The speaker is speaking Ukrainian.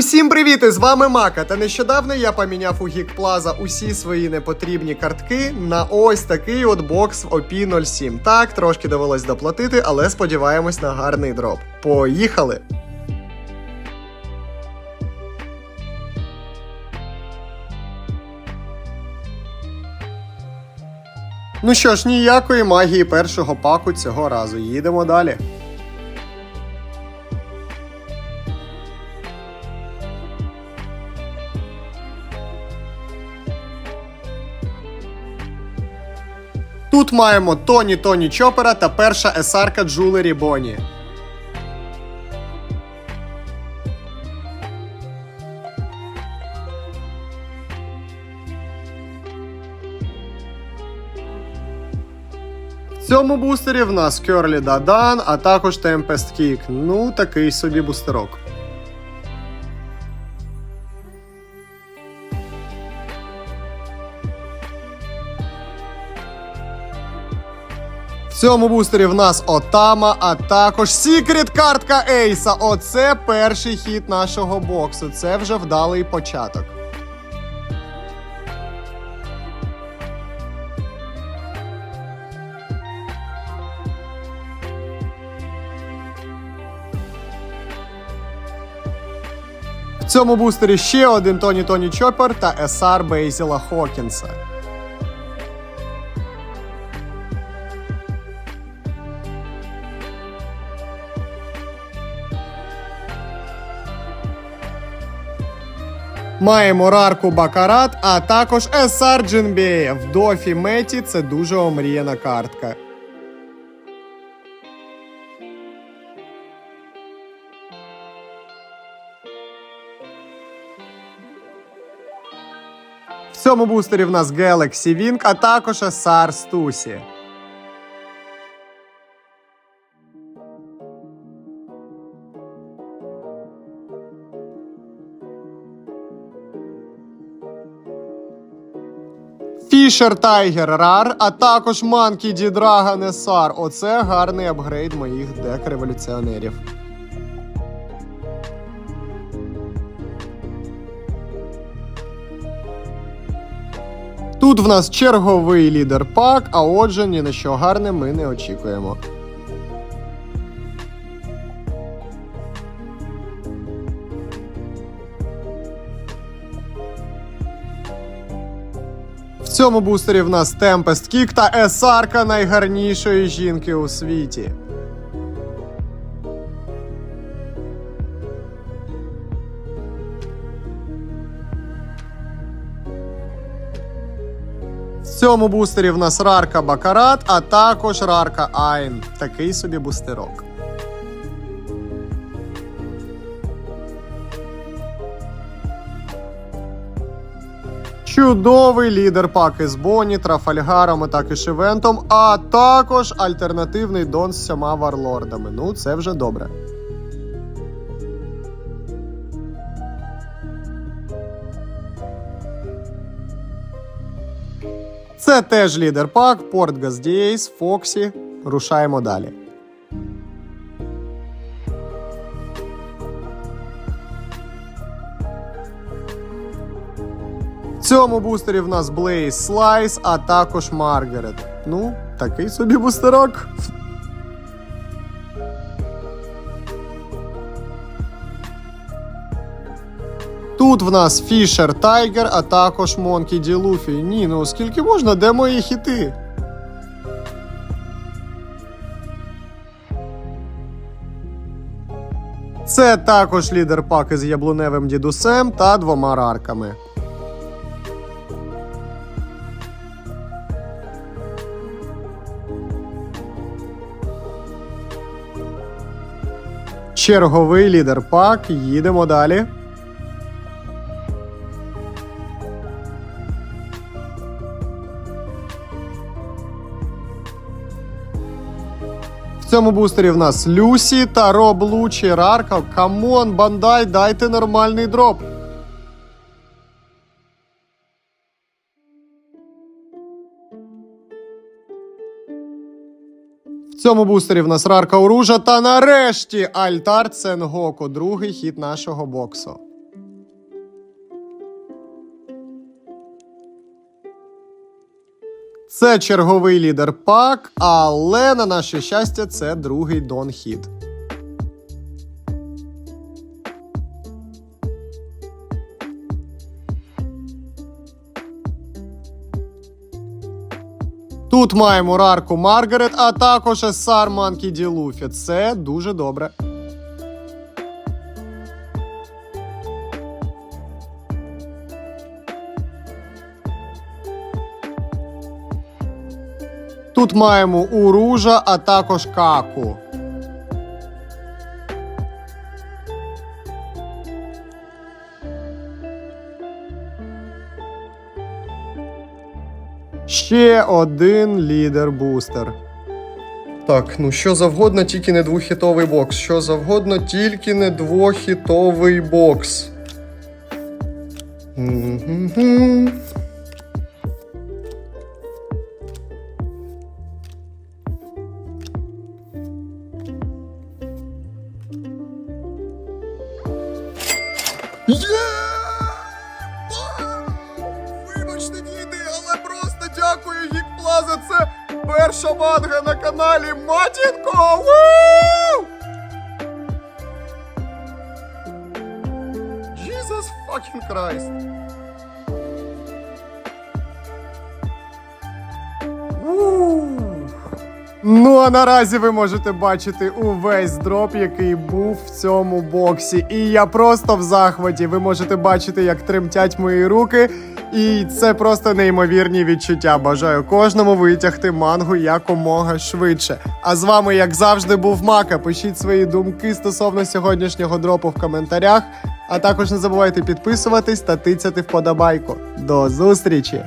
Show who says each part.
Speaker 1: Усім привіт! З вами Мака. Та нещодавно я поміняв у Geek Plaza усі свої непотрібні картки на ось такий от бокс OP 07. Так, трошки довелось доплатити, але сподіваємось на гарний дроп. Поїхали! Ну що ж, ніякої магії першого паку цього разу. Їдемо далі. Тут маємо Тоні Тоні Чопера та перша есарка Джулері Боні. В цьому бустері в нас Керлі Дадан, а також Tempest Kick. Ну, такий собі бустерок. В цьому бустері в нас Отама, а також Секрет картка Ейса. Оце перший хід нашого боксу. Це вже вдалий початок. В цьому бустері ще один Тоні Тоні Чопер та Есар Бейзіла Хокінса. Маємо Рарку Бакарат, а також Есар Джинбея. В дофі Меті це дуже омріяна картка. В цьому бустері в нас Galaxy Wing, а також Есар Стусі. Фішер Тайгер Рар, а також Манкі Ді Драгон SR. Оце гарний апгрейд моїх дек революціонерів. Тут в нас черговий лідер пак, а отже, ні на що гарне ми не очікуємо. Цьому бустері в нас Tempest Kick та есарка найгарнішої жінки у світі. В цьому бустері в нас Рарка Бакарат, а також Рарка Айн. Такий собі бустерок. Чудовий лідер паки з Бонні, Трафальгаром, а також івентом, а також альтернативний дон з сьома варлордами. Ну, це вже добре. Це теж лідер пак, Портгас Дієйс, Фоксі. Рушаємо далі. Цьому бустері в нас Blaze Slice, а також Маргарет. Ну, такий собі бустерок. Тут в нас Фішер Тайгер, а також Монкі Ді Луфі. Ні, ну скільки можна, де мої хіти? Це також лідер паки з яблуневим дідусем та двома рарками. Черговий лідер пак. Їдемо далі. В цьому бустері в нас Люсі та Блучі, Лучі, Рарка. Камон, бандай, дайте нормальний дроп. В цьому бустері в нас рарка оружа. Та нарешті Альтар Ценгоку, другий хід нашого боксу. Це черговий лідер пак, але на наше щастя, це другий дон хід. Тут маємо Рарку Маргарет, а також Есар Манкі Ді Луфі. Це дуже добре. Тут маємо Уружа, а також Каку. Ще один лідер бустер. Так, ну що завгодно, тільки не двохітовий бокс. Що завгодно, тільки не двохітовий бокс. Мгм. Дякую Це перша манга на каналі Матінко! Ву! Jesus fucking Christ. Ну а наразі ви можете бачити увесь дроп, який був в цьому боксі. І я просто в захваті. Ви можете бачити, як тремтять мої руки. І це просто неймовірні відчуття. Бажаю кожному витягти мангу якомога швидше. А з вами, як завжди, був Мака. Пишіть свої думки стосовно сьогоднішнього дропу в коментарях. А також не забувайте підписуватись та тицяти вподобайку. До зустрічі!